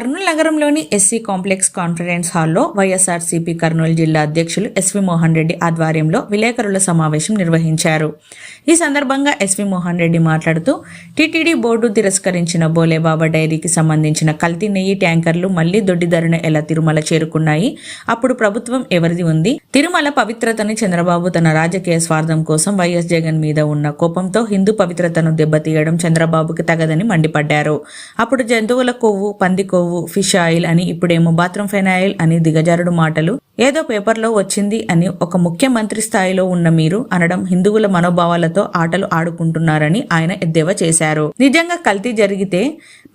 కర్నూలు నగరంలోని SC complex conference హాల్లో వైఎస్ఆర్సీపీ కర్నూలు జిల్లా అధ్యక్షులు ఎస్వి మోహన్ రెడ్డి ఆధ్వర్యంలో విలేకరుల సమావేశం నిర్వహించారు. ఈ సందర్భంగా ఎస్వి మోహన్ రెడ్డి మాట్లాడుతూ టీటీడీ బోర్డు తిరస్కరించిన బోలేబాబా డైరీకి సంబంధించిన కల్తీ నెయ్యి ట్యాంకర్లు మళ్ళీ దొడ్డిధరణ ఎలా తిరుమల చేరుకున్నాయి? అప్పుడు ప్రభుత్వం ఎవరిది ఉంది? తిరుమల పవిత్రతని చంద్రబాబు తన రాజకీయ స్వార్థం కోసం వైఎస్ జగన్ మీద ఉన్న కోపంతో హిందూ పవిత్రతను దెబ్బతీయడం చంద్రబాబుకి తగదని మండిపడ్డారు. అప్పుడు జంతువుల కొవ్వు పంది కొవ్వు ఫిష్ ఆయిల్ అని ఇప్పుడేమో బాత్రూమ్ ఫెనాయిల్ అని దిగజారుడు మాటలు. ఏదో పేపర్లో వచ్చింది అని ఒక ముఖ్యమంత్రి స్థాయిలో ఉన్న మీరు అనడం హిందువుల మనోభావాలతో ఆటలు ఆడుకుంటున్నారని ఆయన ఎద్దేవా చేశారు. నిజంగా కల్తీ జరిగితే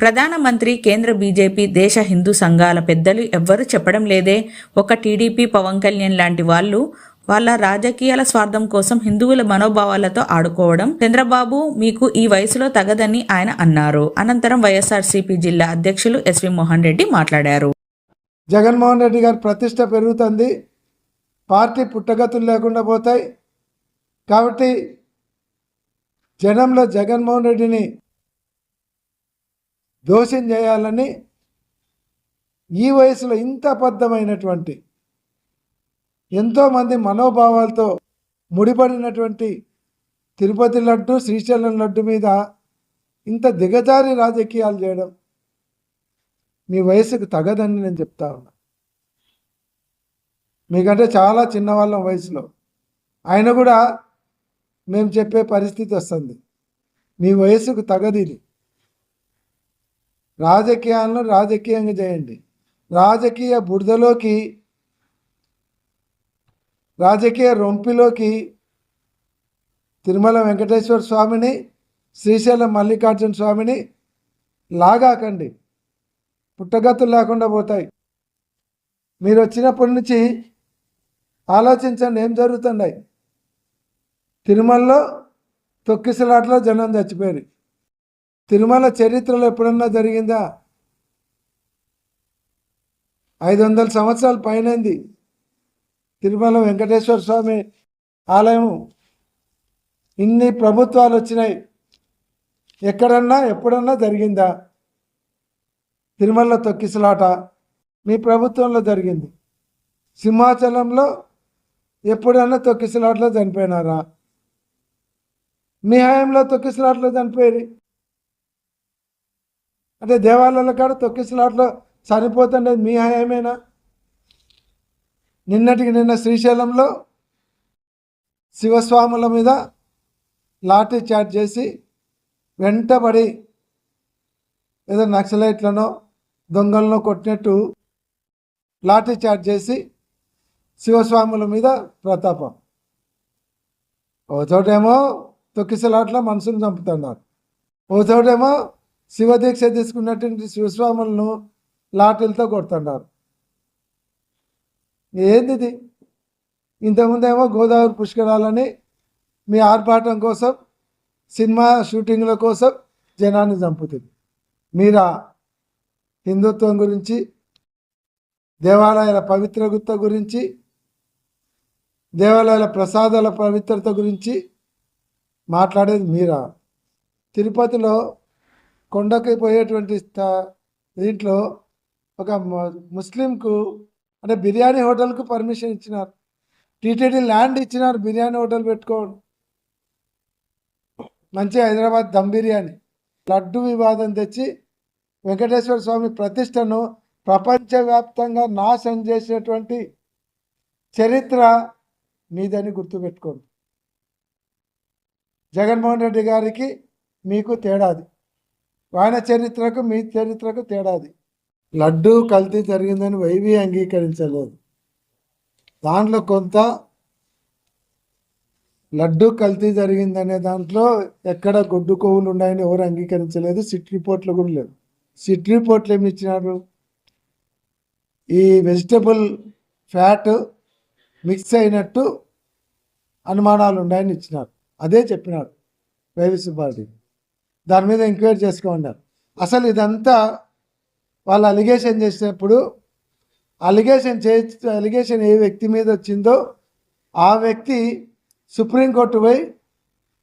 ప్రధానమంత్రి కేంద్ర బీజేపీ దేశ హిందూ సంఘాల పెద్దలు ఎవ్వరూ చెప్పడం లేదే. ఒక టీడీపీ పవన్ కళ్యాణ్ లాంటి వాళ్ళు వాళ్ళ రాజకీయాల స్వార్థం కోసం హిందువుల మనోభావాలతో ఆడుకోవడం. చంద్రబాబు మీకు ఈ వయసులో తగదని ఆయన అన్నారు. అనంతరం వైఎస్ఆర్సీపీ జిల్లా అధ్యక్షులు ఎస్వి మోహన్ రెడ్డి మాట్లాడారు. జగన్మోహన్ రెడ్డి గారి ప్రతిష్ట పెరుగుతుంది. పార్టీ పుట్టగతులు లేకుండా పోతాయి. కాబట్టి జనంలో జగన్మోహన్ రెడ్డిని దోషం చేయాలని ఈ వయసులో ఇంత అబద్ధమైనటువంటి ఎంతోమంది మనోభావాలతో ముడిపడినటువంటి తిరుపతి లడ్డు శ్రీశైలం లడ్డు మీద ఇంత దిగజారి రాజకీయాలు చేయడం మీ వయసుకు తగదని నేను చెప్తా ఉన్నా. మీకంటే చాలా చిన్నవాళ్ళం వయసులో. ఆయన కూడా మేము చెప్పే పరిస్థితి వస్తుంది. మీ వయసుకు తగది ఇది. రాజకీయాలను రాజకీయంగా చేయండి. రాజకీయ బురదలోకి రాజకీయ రొంపిలోకి తిరుమల వెంకటేశ్వర స్వామిని శ్రీశైలం మల్లికార్జున స్వామిని లాగాకండి. పుట్టగతులు లేకుండా పోతాయి. మీరు వచ్చినప్పటి నుంచి ఆలోచించండి ఏం జరుగుతున్నాయి? తిరుమలలో తొక్కిసలాట్లో జనం చచ్చిపోయారు. తిరుమల చరిత్రలో ఎప్పుడన్నా జరిగిందా? ఐదు వందల సంవత్సరాలు పైనంది తిరుమల వెంకటేశ్వర స్వామి ఆలయం ఇన్ని ప్రభుత్వాలు వచ్చినాయి. ఎక్కడన్నా ఎప్పుడన్నా జరిగిందా? తిరుమలలో తొక్కిసలాట మీ ప్రభుత్వంలో జరిగింది. సింహాచలంలో ఎప్పుడన్నా తొక్కిసలాట్లో చనిపోయినారా? మీ హయాంలో తొక్కిసలాట్లో చనిపోయి అంటే దేవాలయాల కాడ తొక్కిసలాట్లో చనిపోతుండేది మీ హయామేనా నిన్నటికి నిన్న శ్రీశైలంలో శివస్వాముల మీద లాఠీ చార్జ్ చేసి వెంటబడి ఏదో నక్సలైట్లనో దొంగలను కొట్టినట్టు లాఠీ చార్జ్ చేసి శివస్వాముల మీద ప్రతాపం. ఓ చోటేమో తొక్కిసలాట్లో మనుషులు చంపుతున్నారు. ఓ చోటేమో శివదీక్ష తీసుకున్నటువంటి శివస్వాములను లాఠీలతో కొడుతున్నారు. ఏంది ఇంతకుముందేమో గోదావరి పుష్కరాలని మీ ఆర్భాటం కోసం సినిమా షూటింగ్ల కోసం జనాన్ని చంపుతుంది. మీరా హిందుత్వం గురించి దేవాలయాల పవిత్రత గురించి దేవాలయాల ప్రసాదాల పవిత్రత గురించి మాట్లాడేది మీరా? తిరుపతిలో కొండకి పోయేటువంటి దీంట్లో ఒక ముస్లింకు అంటే బిర్యానీ హోటల్కు పర్మిషన్ ఇచ్చినారు. టీటీడీ ల్యాండ్ ఇచ్చినారు బిర్యానీ హోటల్ పెట్టుకోండి. మంచి హైదరాబాద్ దమ్ బిర్యానీ. లడ్డు వివాదం తెచ్చి వెంకటేశ్వర స్వామి ప్రతిష్టను ప్రపంచవ్యాప్తంగా నాశనం చేసినటువంటి చరిత్ర మీదని గుర్తుపెట్టుకోండి. జగన్మోహన్ రెడ్డి గారికి మీకు తేడాది. ఆయన చరిత్రకు మీ చరిత్రకు తేడాది. లడ్డు కల్తీ జరిగిందని వైవి అంగీకరించలేదు. దాంట్లో కొంత లడ్డు కల్తీ జరిగిందనే దాంట్లో ఎక్కడ గొడ్డు కొవ్వులు ఉన్నాయని ఎవరు అంగీకరించలేదు. సిట్ రిపోర్ట్లు కూడా లేవు. సిట్ రిపోర్ట్లు ఏమి ఇచ్చినారు? ఈ వెజిటబుల్ ఫ్యాట్ మిక్స్ అయినట్టు అనుమానాలు ఉన్నాయని ఇచ్చినారు. అదే చెప్పినారు. వైవి సుబ్బారెడ్డి దాని మీద ఎంక్వైరీ చేసుకోమన్నారు. అసలు ఇదంతా వాళ్ళు అలిగేషన్ చేసినప్పుడు అలిగేషన్ చే అలిగేషన్ ఏ వ్యక్తి మీద వచ్చిందో ఆ వ్యక్తి సుప్రీంకోర్టు పోయి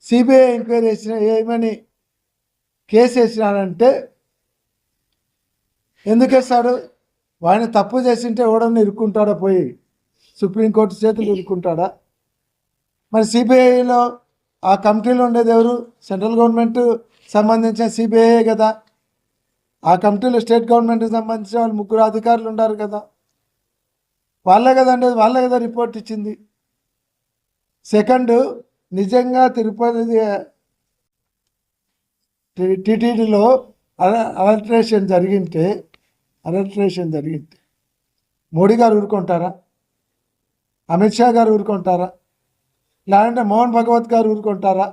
సిబిఐ ఎంక్వైరీ చేసిన ఏమని కేసు వేసినాడంటే ఎందుకు వేస్తాడు? వాడిని తప్పు చేసింటే ఎవడన్నా ఇరుక్కుంటాడా పోయి? సుప్రీంకోర్టు చేతులు ఇరుక్కుంటాడా? మరి సిబిఐలో ఆ కమిటీలో ఉండేది ఎవరు? సెంట్రల్ గవర్నమెంట్ సంబంధించిన సిబిఐ కదా. ఆ కమిటీలో స్టేట్ గవర్నమెంట్కి సంబంధించిన వాళ్ళు ముగ్గురు అధికారులు ఉన్నారు కదా. వాళ్ళే కదండి వాళ్ళే కదా రిపోర్ట్ ఇచ్చింది. సెకండ్ నిజంగా తిరుపతి టీటీడీలో అలట్రేషన్ జరిగింటే అలట్రేషన్ జరిగింటే మోడీ గారు ఊరుకుంటారా? అమిత్ షా గారు ఊరుకుంటారా? లేదంటే మోహన్ భగవత్ గారు ఊరుకుంటారా?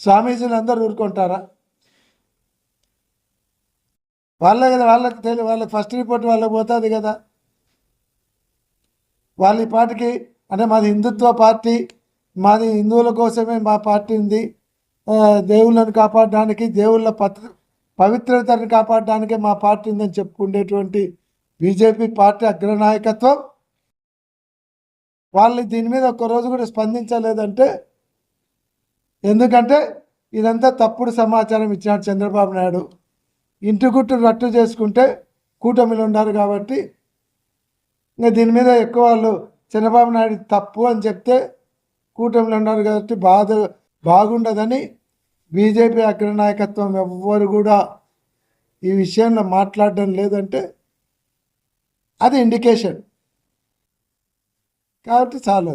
స్వామీజీలు అందరూ ఊరుకుంటారా? వాళ్ళే కదా వాళ్ళకి తెలియ వాళ్ళకి ఫస్ట్ రిపోర్ట్ వాళ్ళకి పోతుంది కదా. వాళ్ళ ఈ పార్టీకి అంటే మాది హిందుత్వ పార్టీ మాది హిందువుల కోసమే మా పార్టీ ఉంది. దేవుళ్ళను దేవుళ్ళని కాపాడడానికి దేవుళ్ళ పత్ర పవిత్రతను కాపాడడానికే మా పార్టీ ఉందని చెప్పుకునేటువంటి బీజేపీ పార్టీ అగ్రనాయకత్వం. వాళ్ళు దీని మీద ఒక్క రోజు కూడా స్పందించలేదంటే ఎందుకంటే ఇదంతా తప్పుడు సమాచారం ఇచ్చినాడు చంద్రబాబు నాయుడు. ఇంటి గుట్టు రట్టు చేసుకుంటే కూటమిలో ఉన్నారు కాబట్టి ఇంకా దీని మీద ఎక్కువ వాళ్ళు చంద్రబాబు నాయుడు తప్పు అని చెప్తే కూటమిలో ఉన్నారు కాబట్టి బాధ బాగుండదని బీజేపీ అగ్రనాయకత్వం ఎవ్వరు కూడా ఈ విషయంలో మాట్లాడడం లేదంటే అది ఇండికేషన్ కాబట్టి చాలు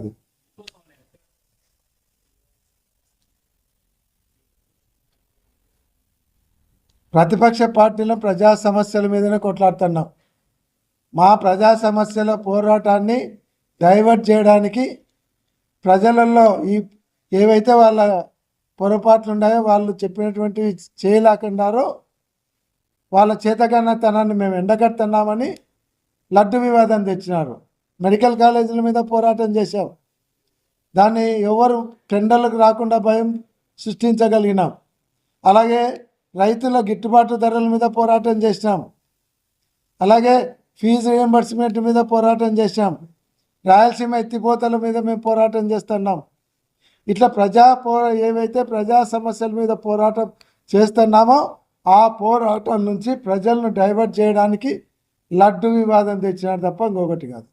ప్రతిపక్ష పార్టీలో ప్రజా సమస్యల మీదనే కొట్లాడుతున్నాం. మా ప్రజా సమస్యల పోరాటాన్ని డైవర్ట్ చేయడానికి ప్రజలలో ఈ ఏవైతే వాళ్ళ పొరపాట్లు ఉన్నాయో వాళ్ళు చెప్పినటువంటివి చేయలేకున్నారో వాళ్ళ చేతగానతనాన్ని మేము ఎండగడుతున్నామని లడ్డు వివాదం తెచ్చినారు. మెడికల్ కాలేజీల మీద పోరాటం చేశాం. దాన్ని ఎవరు టెండర్లకు రాకుండా భయం సృష్టించగలిగినాం. అలాగే రైతుల గిట్టుబాటు ధరల మీద పోరాటం చేసినాం అలాగే ఫీజు రియంబర్స్మెంట్ మీద పోరాటం చేసినాం రాయలసీమ ఎత్తిపోతల మీద మేము పోరాటం చేస్తున్నాం. ఇట్లా ప్రజా పో ఏవైతే ప్రజా సమస్యల మీద పోరాటం చేస్తున్నామో ఆ పోరాటం నుంచి ప్రజలను డైవర్ట్ చేయడానికి లడ్డు వివాదం తెచ్చినాడు తప్ప ఇంకొకటి కాదు.